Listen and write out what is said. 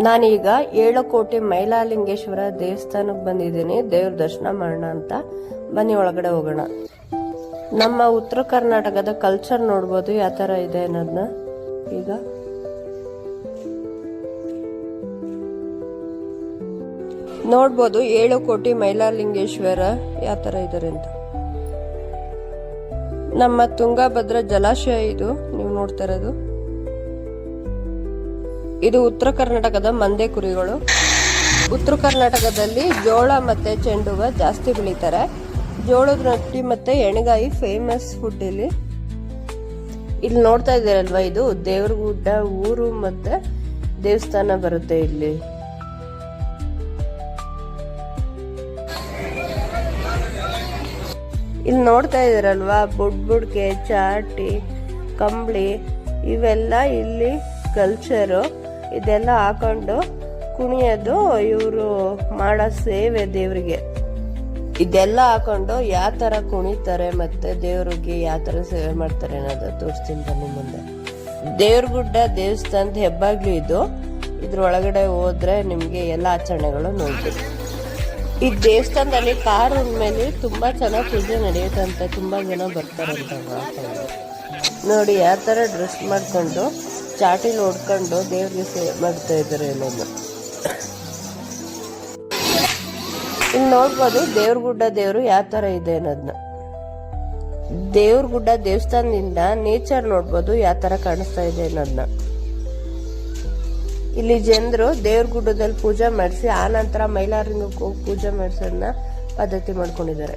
ನಾನೀಗ ಏಳಕೋಟೆ ಮೈಲಾಲಿಂಗೇಶ್ವರ ದೇವಸ್ಥಾನಕ್ಕೆ ಬಂದಿದ್ದೀನಿ. ದೇವ್ರ ದರ್ಶನ ಮಾಡೋಣ ಅಂತ. ಬನ್ನಿ, ಒಳಗಡೆ ಹೋಗೋಣ. ನಮ್ಮ ಉತ್ತರ ಕರ್ನಾಟಕದ ಕಲ್ಚರ್ ನೋಡ್ಬೋದು. ಯಾವ ಥರ ಇದೆ ಅನ್ನೋದನ್ನ ಈಗ. ನೋಡ್ಬೋದು, ಏಳು ಕೋಟಿ ಮೈಲಾಲಿಂಗೇಶ್ವರ ಯಾವ ಥರ ಇದ್ದಾರೆ ಅಂತ. ನಮ್ಮ ತುಂಗಭದ್ರಾ ಜಲಾಶಯ ಇದು. ನೀವು ನೋಡ್ತಾ ಇರೋದು. ಇದು ಉತ್ತರ ಕರ್ನಾಟಕದ ಮಂದೆ ಕುರಿಗಳು. ಉತ್ತರ ಕರ್ನಾಟಕದಲ್ಲಿ ಜೋಳ ಮತ್ತೆ ಚೆಂಡು ಹೂವ ಜಾಸ್ತಿ ಬೆಳೀತಾರೆ. ಜೋಳದ ರೊಟ್ಟಿ ಮತ್ತೆ ಎಣಗಾಯಿ ಫೇಮಸ್ ಫುಡ್ ಇಲ್ಲಿ. ಇಲ್ಲಿ ನೋಡ್ತಾ ಇದ್ದೀರಲ್ವಾ ಇದು? ದೇವ್ರಗುಡ್ಡ ಊರು ಮತ್ತೆ ದೇವಸ್ಥಾನ ಬರುತ್ತೆ ಇಲ್ಲಿ. ಇಲ್ಲಿ ನೋಡ್ತಾ ಇದ್ದೀರಲ್ವಾ? ಬುಡ್ ಬುಡ್ಕೆ ಚಾಟಿ, ಕಂಬಳಿ, ಇವೆಲ್ಲ ಇಲ್ಲಿ ಕಲ್ಚರು ಇದೆಲ್ಲ ಹಾಕೊಂಡು ಕುಣಿಯೋದು ಇವರು ಮಾಡೋ ಸೇವೆ ದೇವರಿಗೆ. ಇದೆಲ್ಲ ಹಾಕೊಂಡು ಯಾವ ಥರ ಕುಣಿತಾರೆ ಮತ್ತು ದೇವ್ರಿಗೆ ಯಾವ ಥರ ಸೇವೆ ಮಾಡ್ತಾರೆ ಅನ್ನೋದು ತೋರಿಸ್ತೀನಿ ಬನ್ನಿ ಮುಂದೆ. ದೇವ್ರಗುಡ್ಡ ದೇವಸ್ಥಾನದ ಹೆಬ್ಬಾಗ್ಲು ಇದು. ಇದ್ರೊಳಗಡೆ ಹೋದ್ರೆ ನಿಮಗೆ ಎಲ್ಲ ಆಚರಣೆಗಳು ನೋಡ್ಬೋದು. ಈ ದೇವಸ್ಥಾನದಲ್ಲಿ ಕಾರ್ ಮೇಲೆ ತುಂಬಾ ಚೆನ್ನಾಗಿ ಪೂಜೆ ನಡೆಯುತ್ತಂತೆ ತುಂಬಾ ಜನ ಬರ್ತಾರಂತ ನೋಡಿ ಯಾವ ಥರ ಡ್ರೆಸ್ ಮಾಡ್ಕೊಂಡು ಚಾಟಿಲ್ ಹೊಡ್ಕೊಂಡು ದೇವ್ರಿಗೆ ಸೇವೆ ಮಾಡ್ತಾ ಇದ್ದಾರೆ ಅನ್ನೋದು ಇಲ್ಲಿ ನೋಡ್ಬೋದು ದೇವ್ರಗುಡ್ಡ ದೇವರು ಯಾವ ಥರ ಇದೆ ಅನ್ನೋದನ್ನ ದೇವ್ರಗುಡ್ಡ ದೇವಸ್ಥಾನದಿಂದ ನೇಚರ್ ನೋಡ್ಬೋದು, ಯಾವ ಥರ ಕಾಣಿಸ್ತಾ ಇದೆ ಅನ್ನೋದನ್ನ ಇಲ್ಲಿ ಜನರು ದೇವ್ರ ಗುಡ್ಡದಲ್ಲಿ ಪೂಜೆ ಮಾಡಿಸಿ, ಆ ನಂತರ ಮೈಲಾರಲಿಂಗಕ್ಕೆ ಹೋಗಿ ಪೂಜೆ ಮಾಡಿಸೋದನ್ನ ಪದ್ಧತಿ ಮಾಡ್ಕೊಂಡಿದ್ದಾರೆ.